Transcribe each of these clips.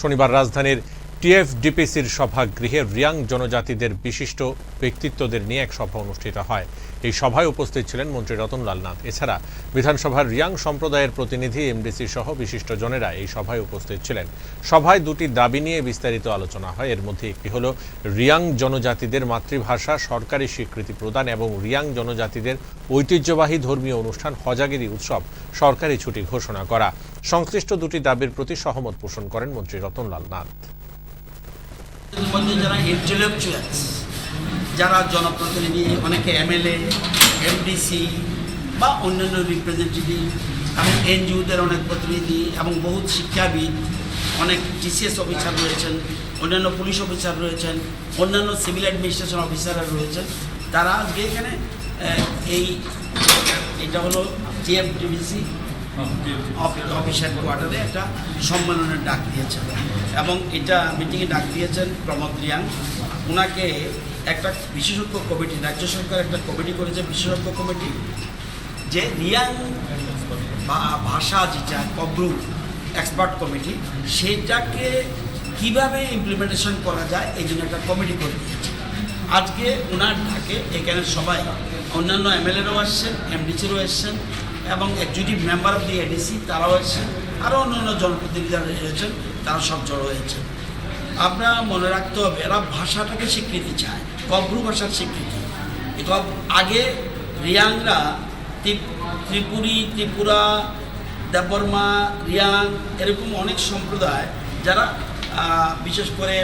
শনিবার রাজধানীর টিএফডিপিসির সভাগৃহে রিয়াং জনজাতিদের বিশিষ্ট ব্যক্তিত্বদের নিয়ে এক সভা অনুষ্ঠিত হয়। এই সভায় উপস্থিত ছিলেন মন্ত্রী রতনলাল নাথ। এছাড়া বিধানসভার রিয়াং সম্প্রদায়ের প্রতিনিধি, এমডিসি সহ বিশিষ্ট জনেরা এই সভায় উপস্থিত ছিলেন। সভায় দুটি দাবি নিয়ে বিস্তারিত আলোচনা হয়। এর মধ্যে একটি হল, রিয়াং জনজাতিদের মাতৃভাষা, সরকারি স্বীকৃতি প্রদান এবং রিয়াং জনজাতিদের ঐতিহ্যবাহী ধর্মীয় অনুষ্ঠান, হজাগিরি উৎসব, সরকারি ছুটি ঘোষণা করা। সংশ্লিষ্ট দুটি দাবির প্রতি সহমত পোষণ করেন মন্ত্রী রতনলাল নাথ। যারা যারা জনপ্রতিনিধি, অনেকে এমএলএ, এমডিসি বা অন্যান্য রিপ্রেজেন্টেটিভ এবং এনজিওদের অনেক প্রতিনিধি এবং বহুত শিক্ষাবিদ, অনেক টিসিএস অফিসার রয়েছেন, অন্যান্য পুলিশ অফিসার রয়েছেন, অন্যান্য সিভিল অ্যাডমিনিস্ট্রেশন অফিসাররা রয়েছেন, তারা আজকে এখানে এই, এটা হলো টিএফডিবিসি অফিস হেডকোয়ার্টারে একটা সম্মেলনের ডাক দিয়েছেন। এবং এটা মিটিংয়ে ডাক দিয়েছেন প্রমোদ রিয়াং। ওনাকে একটা বিশেষজ্ঞ কমিটি, রাজ্য সরকার একটা কমিটি করেছে, বিশেষজ্ঞ কমিটি, যে রিয়াং ভাষা যেটা, কব্রু এক্সপার্ট কমিটি, সেটাকে কীভাবে ইমপ্লিমেন্টেশন করা যায়, এই জন্য একটা কমিটি করে দিয়েছে। আজকে ওনার ডাকে এখানে সবাই, অন্যান্য এমএলএরাও আসছেন এমডিসিরও এসছেন এবং executive member of the ADC তারাও এসছেন আরও অন্যান্য জনপ্রতিনিধিরা রয়েছেন তারা সব জড়ো হয়েছেন। আপনারা মনে রাখতে হবে, এরা ভাষাটাকে স্বীকৃতি চায়, কব্রু ভাষার স্বীকৃতি। আগে রিয়াংরা ত্রিপুরি, ত্রিপুরা, দেববর্মা, রিয়াং, এরকম অনেক সম্প্রদায় যারা বিশেষ করে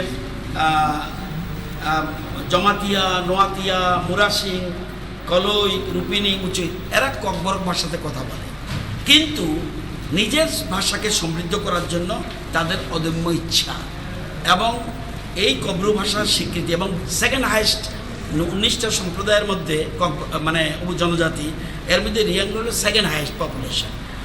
জমাতিয়া, নোয়াতিয়া, মুরাসিং কলই রূপিনী উচিত এরা ককবরক ভাষাতে কথা বলে। কিন্তু নিজের ভাষাকে সমৃদ্ধ করার জন্য তাদের অদম্য ইচ্ছা। এবং এই কবরু ভাষার স্বীকৃতি এবং সেকেন্ড হাইস্ট উনিশটা সম্প্রদায়ের মধ্যে মানে জনজাতি এর মধ্যে রিয়াং সেকেন্ড হাইস্ট পপুলেশন